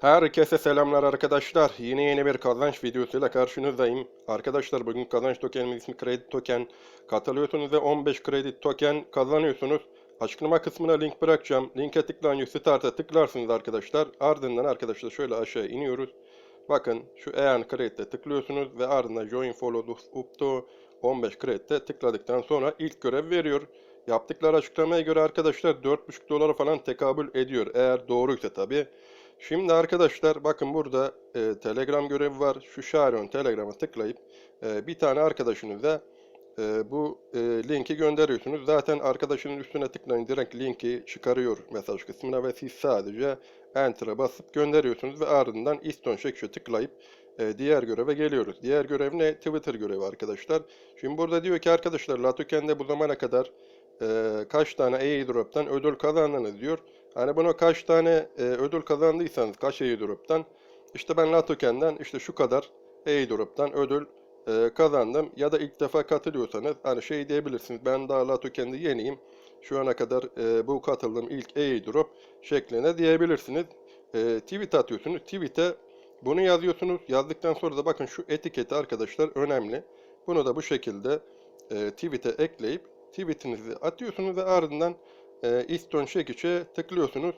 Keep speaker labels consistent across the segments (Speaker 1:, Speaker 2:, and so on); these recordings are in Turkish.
Speaker 1: Herkese selamlar arkadaşlar. Yine yeni bir kazanç videosuyla karşınızdayım. Arkadaşlar bugün kazanç tokenimiz ismi kredi token. Katılıyorsunuz ve 15 kredi token kazanıyorsunuz. Açıklama kısmına link bırakacağım. Linke tıklayınca start'a tıklarsınız arkadaşlar. Ardından arkadaşlar şöyle aşağı iniyoruz. Bakın şu Earn Credit'e tıklıyorsunuz ve ardından Join Follow Up to 15 Credit'e tıkladıktan sonra ilk görev veriyor. Yaptıkları açıklamaya göre arkadaşlar 4,5 dolara falan tekabül ediyor. Eğer doğruysa tabii. Şimdi arkadaşlar bakın burada e, Telegram görevi var. Şu Sharon Telegram'a tıklayıp e, bir tane arkadaşınıza e, bu e, linki gönderiyorsunuz. Zaten arkadaşının üstüne tıklayın direkt linki çıkarıyor mesaj kısmına ve siz sadece Enter'a basıp gönderiyorsunuz ve ardından Iston Şekş'e tıklayıp e, diğer göreve geliyoruz. Diğer görev ne? Twitter görevi arkadaşlar. Şimdi burada diyor ki arkadaşlar Latoken'de bu zamana kadar e, kaç tane airdrop'tan ödül kazandınız diyor. Hani buna kaç tane e, ödül kazandıysanız kaç airdrop'tan işte ben Latoken'den işte şu kadar airdrop'tan ödül e, kazandım ya da ilk defa katılıyorsanız hani şey diyebilirsiniz ben daha Latoken'de yeniyim şu ana kadar e, bu katıldığım ilk airdrop şeklinde diyebilirsiniz. E, tweet atıyorsunuz. Tweet'e bunu yazıyorsunuz. Yazdıktan sonra da bakın şu etiketi arkadaşlar önemli. Bunu da bu şekilde e, tweet'e ekleyip tweetinizi atıyorsunuz ve ardından e, Easton Shakic'e tıklıyorsunuz.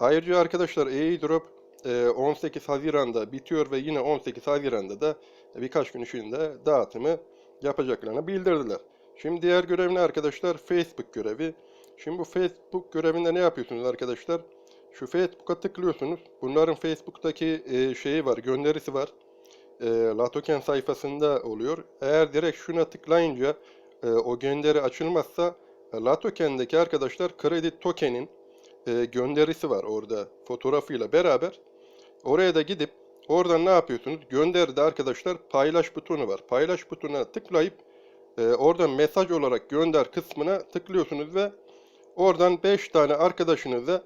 Speaker 1: Ayrıca arkadaşlar airdrop e, 18 Haziran'da bitiyor ve yine 18 Haziran'da da birkaç gün içinde dağıtımı yapacaklarını bildirdiler. Şimdi diğer görev ne arkadaşlar? Facebook görevi. Şimdi bu Facebook görevinde ne yapıyorsunuz arkadaşlar? Şu Facebook'a tıklıyorsunuz. Bunların Facebook'taki e, şeyi var, gönderisi var. E, Latoken sayfasında oluyor. Eğer direkt şuna tıklayınca e, o gönderi açılmazsa Latoken'deki arkadaşlar kredi tokenin e, gönderisi var orada fotoğrafıyla beraber. Oraya da gidip oradan ne yapıyorsunuz? Gönderide arkadaşlar paylaş butonu var. Paylaş butonuna tıklayıp e, oradan mesaj olarak gönder kısmına tıklıyorsunuz ve oradan 5 tane arkadaşınıza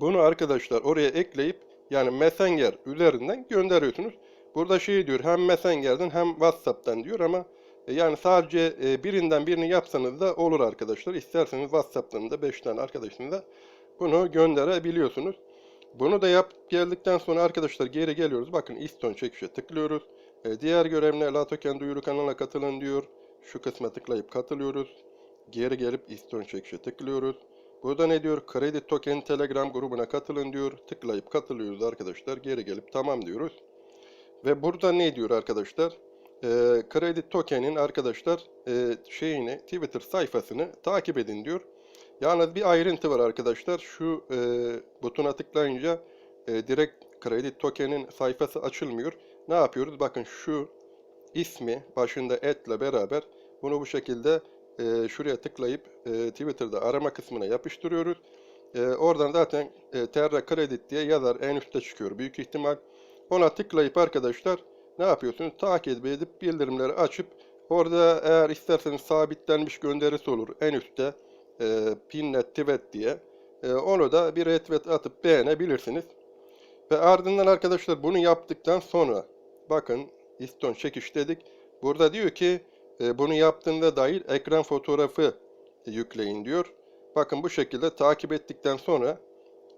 Speaker 1: bunu arkadaşlar oraya ekleyip yani Messenger üzerinden gönderiyorsunuz. Burada şey diyor hem Messenger'den hem WhatsApp'tan diyor ama e, yani sadece e, birinden birini yapsanız da olur arkadaşlar. İsterseniz WhatsApp'tan da 5 tane arkadaşınıza bunu gönderebiliyorsunuz. Bunu da yap geldikten sonra arkadaşlar geri geliyoruz. Bakın Easton çekişe tıklıyoruz. E, diğer görev ne? Latoken duyuru kanalına katılın diyor. Şu kısma tıklayıp katılıyoruz. Geri gelip Easton çekişe tıklıyoruz. Burada ne diyor? Kredi Token Telegram grubuna katılın diyor. Tıklayıp katılıyoruz arkadaşlar. Geri gelip tamam diyoruz. Ve burada ne diyor arkadaşlar? E, kredi token'in arkadaşlar e, şeyini Twitter sayfasını takip edin diyor. Yalnız bir ayrıntı var arkadaşlar. Şu e, butona tıklayınca e, direkt kredi token'in sayfası açılmıyor. Ne yapıyoruz? Bakın şu ismi başında etle beraber bunu bu şekilde e, şuraya tıklayıp e, Twitter'da arama kısmına yapıştırıyoruz. E, oradan zaten e, Terra Credit diye yazar en üstte çıkıyor büyük ihtimal. Ona tıklayıp arkadaşlar ne yapıyorsunuz? Takip edip bildirimleri açıp orada eğer isterseniz sabitlenmiş gönderisi olur en üstte e, pinnet tweet diye e, onu da bir retweet atıp beğenebilirsiniz. Ve ardından arkadaşlar bunu yaptıktan sonra bakın iston çekiş dedik. Burada diyor ki e, bunu yaptığında dair ekran fotoğrafı yükleyin diyor. Bakın bu şekilde takip ettikten sonra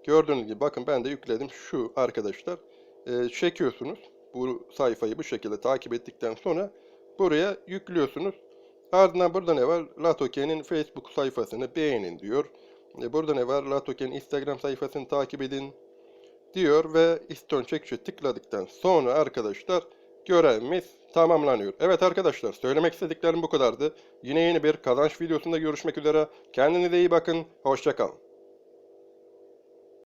Speaker 1: gördüğünüz gibi bakın ben de yükledim şu arkadaşlar. E, çekiyorsunuz bu sayfayı bu şekilde takip ettikten sonra buraya yüklüyorsunuz. Ardından burada ne var? Latoken'in Facebook sayfasını beğenin diyor. E, burada ne var? Latoken Instagram sayfasını takip edin diyor ve iston çekişe tıkladıktan sonra arkadaşlar görevimiz tamamlanıyor. Evet arkadaşlar söylemek istediklerim bu kadardı. Yine yeni bir kazanç videosunda görüşmek üzere. Kendinize iyi bakın. Hoşçakalın.